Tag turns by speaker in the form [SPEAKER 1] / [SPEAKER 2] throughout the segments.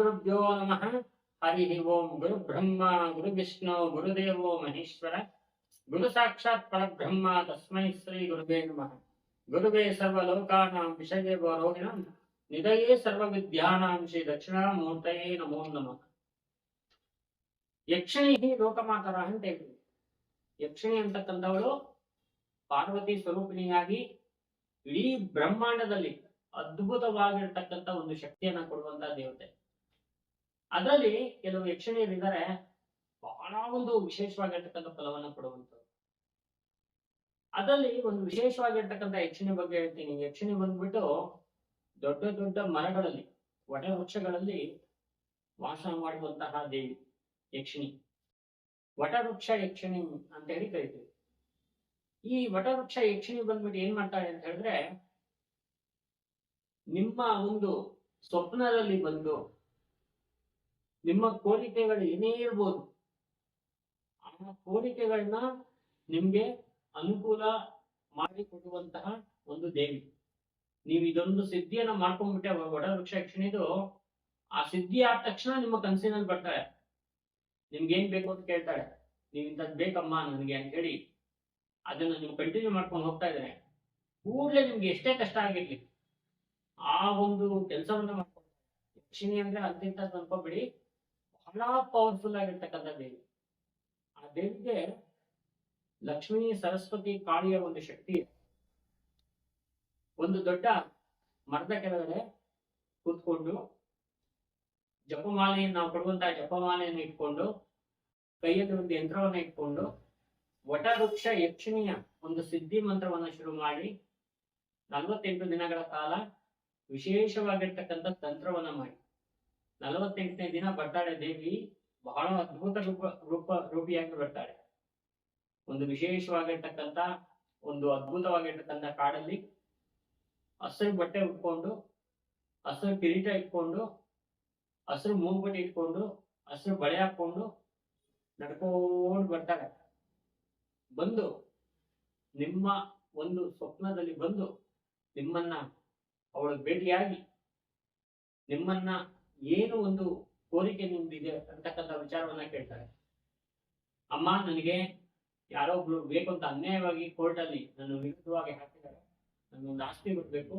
[SPEAKER 1] ಶ್ರೀಗುರುಭ್ಯೋ ನಮಃ. ಹರಿ ಓಂ ಗುರು ಬ್ರಹ್ಮ ಗುರು ವಿಷ್ಣು ಗುರುದೇವೋ ಮಹೇಶ್ವರ. ಗುರು ಸಾಕ್ಷಾತ್ ಪರಬ್ರಹ್ಮ, ತಸ್ಮೈ ಶ್ರೀ ಗುರುವೇ ನಮಃ. ಗುರುವೇ ಸರ್ವಲೋಕಾಂ ವಿಷಯೇ ರೋಗಿಣ ನಿಧಯೇ ಸರ್ವವಿದ್ಯಾನಾಂ ಶ್ರೀ ದಕ್ಷಿಣಾಮೂರ್ತಯೇ ನಮೋ ನಮಃ. ಯಕ್ಷಿಣಿ ಲೋಕಮಾತರ ಅಂತ ಹೇಳಿದ್ರು ಯಕ್ಷಿಣಿ ಅಂತಕ್ಕಂಥವಳು ಪಾರ್ವತಿ ಸ್ವರೂಪಿಣಿಯಾಗಿ ಇಡೀ ಬ್ರಹ್ಮಾಂಡದಲ್ಲಿ ಅದ್ಭುತವಾಗಿರ್ತಕ್ಕಂಥ ಒಂದು ಶಕ್ತಿಯನ್ನ ಕೊಡುವಂತ ದೇವತೆ. ಅದರಲ್ಲಿ ಕೆಲವು ಯಕ್ಷಣಿಯರಿದ್ದಾರೆ ಬಹಳ ಒಂದು ವಿಶೇಷವಾಗಿರ್ತಕ್ಕಂಥ ಫಲವನ್ನ ಕೊಡುವಂಥದ್ದು. ಅದರಲ್ಲಿ ಒಂದು ವಿಶೇಷವಾಗಿರ್ತಕ್ಕಂಥ ಯಕ್ಷಣಿ ಬಗ್ಗೆ ಹೇಳ್ತೀನಿ. ಯಕ್ಷಣಿ ಬಂದ್ಬಿಟ್ಟು ದೊಡ್ಡ ದೊಡ್ಡ ಮರಗಳಲ್ಲಿ ಒಡೆ ವೃಕ್ಷಗಳಲ್ಲಿ ವಾಸ ಮಾಡುವಂತಹ ದೇವಿ, ಯಕ್ಷಿಣಿ. ವಟವೃಕ್ಷ ಯಕ್ಷಿಣಿ ಅಂತ ಹೇಳಿ ಕರಿತೀವಿ. ಈ ವಟವೃಕ್ಷ ಯಕ್ಷಿಣಿ ಬಂದ್ಬಿಟ್ಟು ಏನ್ ಮಾಡ್ತಾಳೆ ಅಂತ ಹೇಳಿದ್ರೆ, ನಿಮ್ಮ ಒಂದು ಸ್ವಪ್ನದಲ್ಲಿ ಬಂದು ನಿಮ್ಮ ಕೋರಿಕೆಗಳು ಏನೇ ಇರ್ಬೋದು, ಆ ಕೋರಿಕೆಗಳನ್ನ ನಿಮ್ಗೆ ಅನುಕೂಲ ಮಾಡಿಕೊಡುವಂತಹ ಒಂದು ದೇವಿ. ನೀವು ಇದೊಂದು ಸಿದ್ಧಿಯನ್ನ ಮಾಡ್ಕೊಂಡ್ಬಿಟ್ಟೆ ವಡ ವೃಕ್ಷ ಯಕ್ಷಣಿದು ಆ ಸಿದ್ಧಿ ಆದ ತಕ್ಷಣ ನಿಮ್ಮ ಕನಸಿನಲ್ಲಿ ಬರ್ತಾಳೆ ನಿಮ್ಗೆ ಏನ್ ಬೇಕು ಅಂತ ಕೇಳ್ತಾಳೆ ನೀವು ಇಂಥದ್ ಬೇಕಮ್ಮ ನನಗೆ ಅಂತ ಹೇಳಿ ಅದನ್ನ ನೀವು ಕಂಟಿನ್ಯೂ ಮಾಡ್ಕೊಂಡು ಹೋಗ್ತಾ ಇದ್ರೆ ಕೂಡಲೇ ನಿಮ್ಗೆ ಎಷ್ಟೇ ಕಷ್ಟ ಆಗಿರ್ಲಿ, ಆ ಒಂದು ಕೆಲಸವನ್ನ ಮಾಡ್ಕೊಂಡು ಯಕ್ಷಿಣಿ ಅಂದ್ರೆ ಅಂತಿಂತ ಅನ್ಕೋಬಿಡಿ. ಬಹಳ ಪವರ್ಫುಲ್ ಆಗಿರ್ತಕ್ಕಂಥ ದೇವಿ ಆ ದೇವಿಗೆ ಲಕ್ಷ್ಮೀ ಸರಸ್ವತಿ ಕಾಳಿಯ ಒಂದು ಶಕ್ತಿ. ಒಂದು ದೊಡ್ಡ ಮರದ ಕೆಳಗಡೆ ಕೂತ್ಕೊಂಡು ಜಪಮಾಲೆಯನ್ನು ನಾವು ಕೊಡುವಂತಹ ಜಪಮಾಲೆಯನ್ನು ಇಟ್ಕೊಂಡು, ಕೈಯಲ್ಲಿ ಒಂದು ಯಂತ್ರವನ್ನ ಇಟ್ಕೊಂಡು, ವಟವೃಕ್ಷ ಯಕ್ಷಿಣಿಯ ಒಂದು ಸಿದ್ಧಿ ಮಂತ್ರವನ್ನ ಶುರು ಮಾಡಿ, ನಲವತ್ತೆಂಟು ದಿನಗಳ ಕಾಲ ವಿಶೇಷವಾಗಿರ್ತಕ್ಕಂಥ ತಂತ್ರವನ್ನ ಮಾಡಿ ನಲವತ್ತೆಂಟನೇ ದಿನ ಬರ್ತಾಳೆ ದೇವಿ, ಬಹಳ ಅದ್ಭುತ ರೂಪ ರೂಪ, ರೂಪಿಯಾಗಿ ಬರ್ತಾಳೆ. ಒಂದು ವಿಶೇಷವಾಗಿರ್ತಕ್ಕಂತ ಒಂದು ಅದ್ಭುತವಾಗಿರ್ತಕ್ಕಂತ ಕಾಡಲ್ಲಿ ಹಸಿರು ಬಟ್ಟೆ ಉಟ್ಕೊಂಡು, ಹಸಿರು ಕಿರೀಟ ಇಟ್ಕೊಂಡು, ಹಸಿರು ಮೂಗುಬಟ್ಟೆ ಇಟ್ಕೊಂಡು, ಹಸಿರು ಬಳೆ ಹಾಕೊಂಡು ನಡ್ಕೊಂಡು ಬರ್ತಾಳೆ. ಬಂದು ನಿಮ್ಮ ಒಂದು ಸ್ವಪ್ನದಲ್ಲಿ ಬಂದು ನಿಮ್ಮನ್ನ ಅವಳು ಭೇಟಿಯಾಗಿ ನಿಮ್ಮನ್ನ ಏನು ಒಂದು ಕೋರಿಕೆ ನಿಮ್ದಿದೆ ಅಂತಕ್ಕಂಥ ವಿಚಾರವನ್ನ ಕೇಳ್ತಾರೆ. ಅಮ್ಮ, ನನಗೆ ಯಾರೋ ಒಬ್ರು ಬೇಕು ಅಂತ ಅನ್ಯಾಯವಾಗಿ ಕೋರ್ಟಲ್ಲಿ ನನ್ನ ವಿರುದ್ಧವಾಗಿ ಹಾಕಿದ್ದಾರೆ. ನನಗೊಂದು ಆಸ್ತಿ ಬಿಡ್ಬೇಕು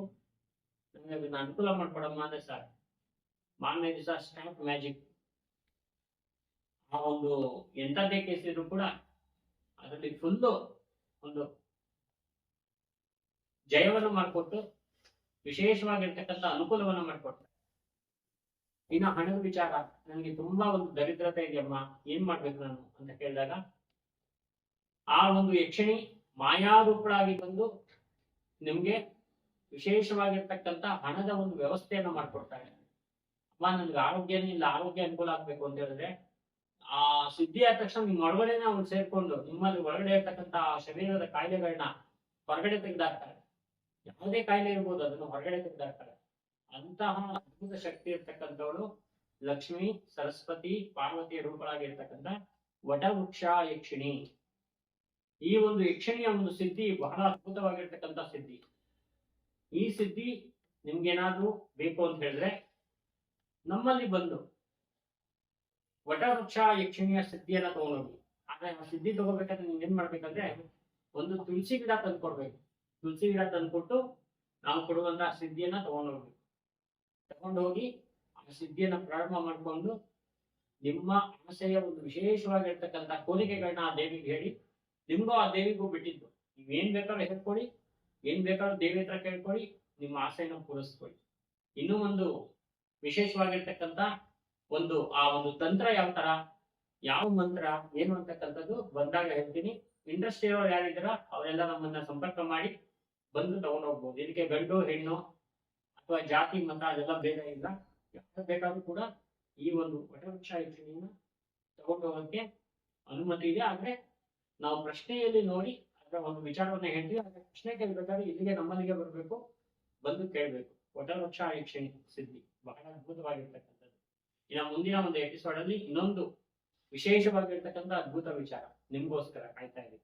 [SPEAKER 1] ನನಗೆ ಅದನ್ನ ಅನುಕೂಲ ಮಾಡ್ಕೊಡಮ್ಮ ಅಂದ್ರೆ ಸರ್ ಮಾನ್ಯ ದಿವಸ ಸ್ಟ್ಯಾಂಪ್ ಮ್ಯಾಜಿಕ್ ಆ ಒಂದು ಎಂಥದ್ದೇ ಕೇಸ್ ಇದ್ರು ಕೂಡ ಅದರಲ್ಲಿ ಫುಲ್ಲು ಒಂದು ಜಯವನ್ನು ಮಾಡಿಕೊಟ್ಟು ವಿಶೇಷವಾಗಿರ್ತಕ್ಕಂಥ ಅನುಕೂಲವನ್ನು ಮಾಡಿಕೊಡ್ತಾರೆ. ಇನ್ನು ಹಣದ ವಿಚಾರ, ನನಗೆ ತುಂಬಾ ಒಂದು ದರಿದ್ರತೆ ಇದೆಯಮ್ಮ ಏನ್ ಮಾಡ್ಬೇಕು ನಾನು ಅಂತ ಕೇಳಿದಾಗ, ಆ ಒಂದು ಯಕ್ಷಿಣಿ ಮಾಯಾರೂಪಳಾಗಿ ಬಂದು ನಿಮ್ಗೆ ವಿಶೇಷವಾಗಿರ್ತಕ್ಕಂಥ ಹಣದ ಒಂದು ವ್ಯವಸ್ಥೆಯನ್ನ ಮಾಡ್ಕೊಡ್ತಾರೆ ಅಮ್ಮ, ನನ್ಗೆ ಆರೋಗ್ಯನೇ ಇಲ್ಲ, ಆರೋಗ್ಯ ಅನುಕೂಲ ಆಗ್ಬೇಕು ಅಂತ ಹೇಳಿದ್ರೆ, ಆ ಸಿದ್ಧಿ ಆದ ತಕ್ಷಣ ನಿಮ್ಮ ಒಳಗಡೆನೆ ಅವ್ನು ಸೇರ್ಕೊಂಡು ನಿಮ್ಮಲ್ಲಿ ಒಳಗಡೆ ಇರ್ತಕ್ಕಂಥ ಆ ಶರೀರದ ಕಾಯಿಲೆಗಳನ್ನ ಹೊರಗಡೆ ತೆಗೆದಾಕ್ತಾರೆ. ಯಾವುದೇ ಕಾಯಿಲೆ ಇರ್ಬೋದು, ಅದನ್ನು ಹೊರಗಡೆ ತೆಗೆದಾಕ್ತಾರೆ. ಅಂತಹ ಅದ್ಭುತ ಶಕ್ತಿ ಇರ್ತಕ್ಕಂಥವಳು ಲಕ್ಷ್ಮಿ, ಸರಸ್ವತಿ ಪಾರ್ವತಿಯ ರೂಪಗಳಾಗಿರ್ತಕ್ಕಂಥ ವಟವೃಕ್ಷ ಯಕ್ಷಿಣಿ ಈ ಒಂದು ಯಕ್ಷಿಣಿಯ ಒಂದು ಸಿದ್ಧಿ ಬಹಳ ಅದ್ಭುತವಾಗಿರ್ತಕ್ಕಂಥ ಸಿದ್ಧಿ. ಈ ಸಿದ್ಧಿ ನಿಮ್ಗೇನಾದ್ರೂ ಬೇಕು ಅಂತ ಹೇಳಿದ್ರೆ ನಮ್ಮಲ್ಲಿ ಬಂದು ವಟವೃಕ್ಷ ಯಕ್ಷಿಣಿಯ ಸಿದ್ಧಿಯನ್ನ ತಗೊಂಡೋಗಿ. ಆದ್ರೆ ಆ ಸಿದ್ಧಿ ತಗೋಬೇಕಾದ್ರೆ ನೀವು ಏನ್ ಮಾಡ್ಬೇಕಂದ್ರೆ ಒಂದು ತುಳಸಿ ಗಿಡ ತಂದ್ಕೊಡ್ಬೇಕು. ತುಳಸಿ ಗಿಡ ತಂದ್ಕೊಟ್ಟು ನಾವು ಕೊಡುವಂತಹ ಸಿದ್ಧಿಯನ್ನ ತಗೊಂಡೋಗ್ಬೇಕು. ತಗೊಂಡೋಗಿ ಆ ಸಿದ್ಧಿಯನ್ನ ಪ್ರಾರಂಭ ಮಾಡ್ಕೊಂಡು ನಿಮ್ಮ ಆಸೆಯ ಒಂದು ವಿಶೇಷವಾಗಿರ್ತಕ್ಕಂಥ ಕೋರಿಕೆಗಳನ್ನ ಆ ದೇವಿಗೆ ಹೇಳಿ, ನಿಮ್ಗೂ ಆ ದೇವಿಗೂ ಬಿಟ್ಟಿದ್ದು. ನೀವ್ ಏನ್ ಬೇಕಾದ್ರೂ ಹೇಳ್ಕೊಳ್ಳಿ ಏನ್ ಬೇಕಾದ್ರೂ ದೇವಿ ಹತ್ರ ಕೇಳ್ಕೊಳ್ಳಿ ನಿಮ್ಮ ಆಸೆಯನ್ನು ಪೂರೈಸ್ಕೊಳ್ಳಿ. ಇನ್ನೂ ಒಂದು ವಿಶೇಷವಾಗಿರ್ತಕ್ಕಂಥ ಒಂದು, ಆ ಒಂದು ತಂತ್ರ ಯಾವ ತರ, ಯಾವ ಮಂತ್ರ, ಏನು ಅಂತಕ್ಕಂಥದ್ದು ಬಂದಾಗ ಹೇಳ್ತೀನಿ. ಇಂಡಸ್ಟ್ರಿ ಯಾರಿದ್ದೀರಾ ಯಾರಿದ್ದೀರ ಅವರೆಲ್ಲ ನಮ್ಮನ್ನ ಸಂಪರ್ಕ ಮಾಡಿ ಬಂದು ತಗೊಂಡು ಹೋಗ್ಬೋದು ಇದಕ್ಕೆ ಗಂಡು, ಹೆಣ್ಣು ಅಥವಾ ಜಾತಿ ಮತ ಅದೆಲ್ಲ ಭೇದ ಇಲ್ಲ. ಯಾರು ಬೇಕಾದ್ರೂ ಕೂಡ ಈ ಒಂದು ವಟವೃಕ್ಷ ಯೋಜನೆಯನ್ನ ತಗೊಂಡು ಹೋಗಕ್ಕೆ ಅನುಮತಿ ಇದೆ. ಆದ್ರೆ ನಾವು ಪ್ರಶ್ನೆಯಲ್ಲಿ ನೋಡಿ ಅದರ ಒಂದು ವಿಚಾರವನ್ನ ಹೇಳ್ತೀವಿ. ಆದ್ರೆ ಪ್ರಶ್ನೆ ಕೇಳ್ಬೇಕಾದ್ರೆ ಇಲ್ಲಿಗೆ ನಮ್ಮಲ್ಲಿಗೆ ಬರಬೇಕು ಬಂದು ಕೇಳಬೇಕು. ವಟವೃಕ್ಷ ಯಕ್ಷಣಿ ಸಿದ್ಧಿ ಬಹಳ ಅದ್ಭುತವಾಗಿರ್ತಕ್ಕಂಥದ್ದು. ಇನ್ನು ಮುಂದಿನ ಒಂದು ಎಪಿಸೋಡ್ ಅಲ್ಲಿ ಇನ್ನೊಂದು ವಿಶೇಷವಾಗಿರ್ತಕ್ಕಂಥ ಅದ್ಭುತ ವಿಚಾರ ನಿಮ್ಗೋಸ್ಕರ ಕಾಯ್ತಾ ಇದೆ